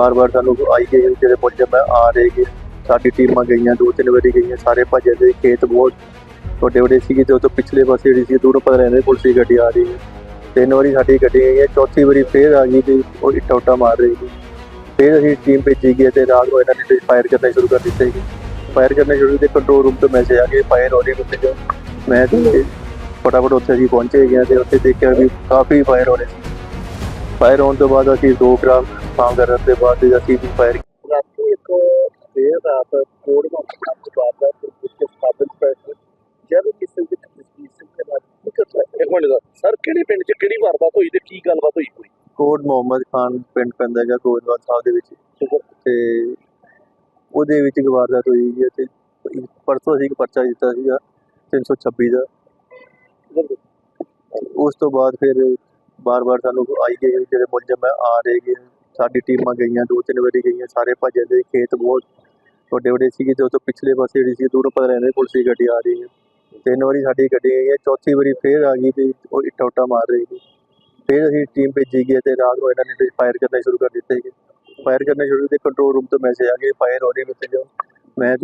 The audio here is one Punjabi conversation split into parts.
ਬਾਰ-ਬਾਰ ਸਾਨੂੰ ਆਈ ਗਏ ਜਿਹੜੇ ਮੁਲਜ਼ਮ ਹੈ ਆ ਰਹੇ ਕਿ ਸਾਡੀ ਟੀਮਾਂ ਗਈਆਂ ਦੋ ਤਿੰਨ ਵਾਰੀ ਗਈਆਂ ਸਾਰੇ ਭੱਜੇ ਦੇ ਖੇਤ ਬਹੁਤ ਵੱਡੇ ਵੱਡੇ ਸੀਗੇ ਤੇ ਉਹ ਤੋਂ ਪਿਛਲੇ ਪਾਸੇ ਜਿਹੜੀ ਸੀ ਦੂਰੋਂ ਪਤਾ ਲੈਂਦੇ ਪੁਲਿਸ ਦੀ ਗੱਡੀ ਆ ਰਹੀ ਹੈ। ਤਿੰਨ ਵਾਰੀ ਸਾਡੀ ਗੱਡੀ ਗਈ ਹੈ ਚੌਥੀ ਵਾਰੀ ਫੇਰ ਆ ਗਈ ਤੇ ਉਹ ਇੱਟਾ ਉੱਟਾ ਮਾਰ ਰਹੀ ਸੀ ਫਿਰ ਅਸੀਂ ਟੀਮ ਭੇਜੀ ਗਈ ਤੇ ਰਾਤ ਨੂੰ ਇਹਨਾਂ ਨੇ ਫਾਇਰ ਕਰਨਾ ਸ਼ੁਰੂ ਕਰ ਦਿੱਤੇ ਸੀ। ਫਾਇਰ ਕਰਨਾ ਸ਼ੁਰੂ ਕੀਤੇ ਕੰਟਰੋਲ ਰੂਮ ਤੋਂ ਮੈਸੇਜ ਆ ਗਏ ਫਾਇਰ ਹੋ ਰਹੀ ਉੱਥੇ ਜਾ ਮੈਂ ਤੇ ਫਟਾਫਟ ਉੱਥੇ ਅਸੀਂ ਪਹੁੰਚੇ ਗਏ ਤੇ ਉੱਥੇ ਦੇਖਿਆ ਵੀ ਕਾਫੀ ਫਾਇਰ ਹੋ ਰਹੇ ਸੀ। ਫਾਇਰ ਹੋਣ ਤੋਂ ਬਾਅਦ ਅਸੀਂ ਦੋ ਗ੍ਰਾਮ ਫਾਰਮ ਕਰਨ ਦੇ ਬਾਅਦ ਅਸੀਂ ਵੀ ਫਾਇਰ ਰਾਤੀ ਇੱਕ ਦੇਰ ਰਾਤ ਕੋੜ ਦਾ ਕੰਮ ਤੋਂ ਬਾਅਦ ਪੁਲਿਸ ਸਥਾਪਿਤ ਪੈਸੇ ਜਦ ਕਿਸੇ ਵਿੱਚ ਤਸਦੀਕ ਸਿੰਘ ਦੇ ਨਾਲ ਨਿਕਲਦਾ ਇੱਕ ਮਿੰਟ ਦਾ। ਸਰ ਕਿਹੜੇ ਪਿੰਡ 'ਚ ਕਿਹੜੀ ਵਾਰਦਾਤ ਹੋਈ ਤੇ ਕੀ ਗੱਲਬਾਤ ਹੋਈ ਕੋਈ ਕੋਟ ਮੁਹੰਮਦ ਖਾਨ ਪਿੰਡ ਪੈਂਦਾ ਹੈਗਾ ਗੋਇੰਦਵਾਲ ਸਾਹਿਬ ਦੇ ਵਿੱਚ। ਤੇ ਉਹਦੇ ਵਿੱਚ ਇੱਕ ਵਾਰਦਾਤ ਹੋਈ ਹੈ ਤੇ ਪਰਸੋਂ ਅਸੀਂ ਇੱਕ ਪਰਚਾ ਦਿੱਤਾ ਸੀਗਾ 326 ਦਾ। ਉਸ ਤੋਂ ਬਾਅਦ ਫਿਰ ਬਾਰ-ਬਾਰ ਸਾਨੂੰ ਆਈ ਗਏ ਜਿਹੜੇ ਮੁਲਜ਼ਮ ਹੈ ਆ ਰਹੇ ਕਿ ਸਾਡੀ ਟੀਮਾਂ ਗਈਆਂ, ਦੋ ਤਿੰਨ ਵਾਰੀ ਗਈਆਂ, ਸਾਰੇ ਭੱਜੇ ਦੇ, ਖੇਤ ਬਹੁਤ ਵੱਡੇ ਵੱਡੇ ਸੀਗੇ, ਤੇ ਉਹ ਤੋਂ ਪਿਛਲੇ ਪਾਸੇ ਜਿਹੜੀ ਸੀ, ਦੂਰੋਂ ਪਤਾ ਲੈਂਦੇ ਪੁਲਿਸ ਦੀ ਗੱਡੀ ਆ ਰਹੀ ਹੈ। ਤਿੰਨ ਵਾਰੀ ਸਾਡੀ ਗੱਡੀ ਆਈ ਹੈ, ਚੌਥੀ ਵਾਰੀ ਫੇਰ ਆ ਗਈ ਵੀ ਉਹ ਇੱਟਾ ਉੱਟਾ ਮਾਰ ਰਹੀ ਸੀ ਫਿਰ ਅਸੀਂ ਟੀਮ ਭੇਜੀ ਗਈ ਤੇ ਰਾਤ ਨੂੰ ਇਹਨਾਂ ਨੇ ਫਾਇਰ ਕਰਨਾ ਸ਼ੁਰੂ ਕਰ ਦਿੱਤੇ ਸੀ ਫਾਇਰ ਕਰਨਾ ਸ਼ੁਰੂ ਕੀਤੇ ਕੰਟਰੋਲ ਰੂਮ ਤੋਂ ਮੈਸੇਜ ਆ ਗਏ ਫਾਇਰ ਹੋ ਰਹੀ ਹੈ ਉੱਥੇ ਮੈਂ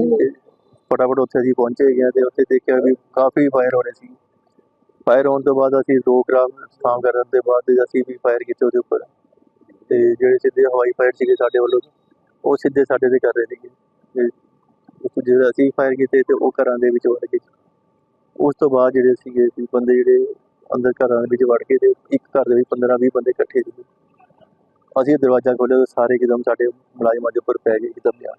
ਫਟਾਫਟ ਉੱਥੇ ਅਸੀਂ ਪਹੁੰਚੇ ਗਏ ਤੇ ਉੱਥੇ ਦੇਖਿਆ ਵੀ ਕਾਫੀ ਫਾਇਰ ਹੋ ਰਹੇ ਸੀ। ਫਾਇਰ ਹੋਣ ਤੋਂ ਬਾਅਦ ਅਸੀਂ ਦੋ ਗ੍ਰਾਮ ਸਥਾਨ ਕਰਨ ਦੇ ਬਾਅਦ ਅਸੀਂ ਵੀ ਫਾਇਰ ਕੀਤੇ ਉਹਦੇ ਉੱਪਰ। ਤੇ ਜਿਹੜੇ ਸਿੱਧੇ ਹਵਾਈ ਫਾਇਰ ਸੀਗੇ ਸਾਡੇ ਵੱਲੋਂ, ਉਹ ਸਿੱਧੇ ਸਾਡੇ ਤੇ ਕਰ ਰਹੇ ਸੀਗੇ। ਤੇ ਉਸ ਅਸੀਂ ਫਾਇਰ ਕੀਤੇ ਤੇ ਉਹ ਘਰਾਂ ਦੇ ਵਿੱਚ ਵੜ ਗਏ। ਉਸ ਤੋਂ ਬਾਅਦ ਜਿਹੜੇ ਸੀਗੇ ਬੰਦੇ ਜਿਹੜੇ ਅੰਦਰ ਘਰਾਂ ਦੇ ਵਿੱਚ ਵੜ ਕੇ ਤੇ ਇੱਕ ਘਰ ਦੇ ਵਿੱਚ 15 20 ਬੰਦੇ ਇਕੱਠੇ ਸੀਗੇ। ਅਸੀਂ ਦਰਵਾਜ਼ਾ ਖੋਲ੍ਹਿਆ ਤਾਂ ਸਾਰੇ ਇੱਕਦਮ ਸਾਡੇ ਮੁਲਾਜ਼ਮਾਂ ਦੇ ਉੱਪਰ ਪੈ ਗਏ ਇੱਕਦਮ ਹੀ ਆ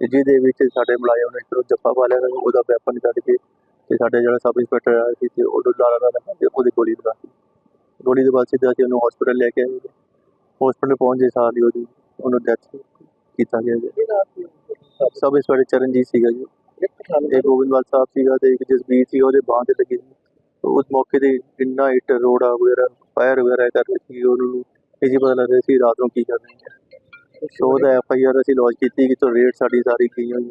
ਤੇ ਜਿਹਦੇ ਵਿੱਚ ਸਾਡੇ ਮੁਲਾਜ਼ਮ ਨੇ ਇੱਧਰੋਂ ਜੱਫਾ ਪਾ ਲਿਆ ਉਹਦਾ ਵੈਪਨ ਕੱਢ ਕੇ ਤੇ ਸਾਡੇ ਜਿਹੜਾ ਸਬ ਇੰਸਪੈਕਟਰ ਆਇਆ ਸੀ ਤੇ ਉਹਨੂੰ ਲਾਰਾ ਲਾਰਾ ਕਰਕੇ ਉਹਦੀ ਗੋਲੀ ਲਗਾ ਦਿੱਤੀ। ਗੋਲੀ ਦੇ ਬਾਅਦ ਸਿੱਧਾ ਅਸੀਂ ਉਹਨੂੰ ਹਸਪੀਟਲ ਲੈ ਕੇ ਆਏ ਹਸਪੀਟਲ ਪਹੁੰਚੇ ਸਾਰ ਹੀ ਉਹਦੀ ਉਹਨੂੰ ਡੈਥ ਕੀਤਾ ਗਿਆ ਜੀ। ਸਬ ਇੰਸਪੈਕਟਰ ਚਰਨਜੀਤ ਸੀਗਾ ਜੀ। ਇੱਕ ਗੋਬਿੰਦਵਾਲ ਸਾਹਿਬ ਸੀਗਾ ਤੇ ਇੱਕ ਜਸਬੀਰ ਸੀ ਉਹਦੇ ਬਾਂਹ ਤੇ ਲੱਗੀ ਸੀ। ਉਸ ਮੌਕੇ ਤੇ ਇੰਨਾ ਇੱਟ ਰੋੜਾ ਵਗੈਰਾ ਫਾਇਰ ਵਗੈਰਾ ਕਰ ਰਹੇ ਸੀ ਉਹਨੂੰ ਇਹ ਜੀ ਪਤਾ ਲੱਗ ਰਿਹਾ ਸੀ ਰਾਤ ਨੂੰ ਕੀ ਕਰਨਾ ਹੈ ਸੋ ਉਹਦਾ ਐਫ ਆਈ ਆਰ ਅਸੀਂ ਲੌਂਚ ਕੀਤੀ ਕਿ ਤੋਂ ਰੇਟ ਸਾਡੀ ਸਾਰੀ ਗਈ ਹੋਈ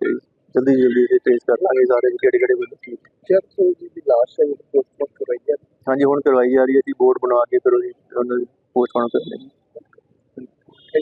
ਤੇ ਜਲਦੀ ਜਲਦੀ ਅਸੀਂ ਟ੍ਰੇਸ ਕਰ ਲਾਂਗੇ ਸਾਰੇ ਵੀ ਕਿਹੜੇ ਕਿਹੜੇ ਬੰਦੇ ਜਦ ਤੋਂ ਜੀ ਦੀ ਲਾਸ਼ ਹੈ ਪੋਸਟਮਾਰਟਮ ਕਰਵਾਈ ਹੈ। ਹਾਂਜੀ ਹੁਣ ਕਰਵਾਈ ਜਾ ਰਹੀ ਹੈ ਜੀ ਬੋਰਡ ਬਣਾ ਕੇ ਫਿਰ ਉਹਦੀ ਉਹਨਾਂ ਦੀ ਪੋਸਟਮਾਰਟਮ ਕਰਨੀ ਹੈ।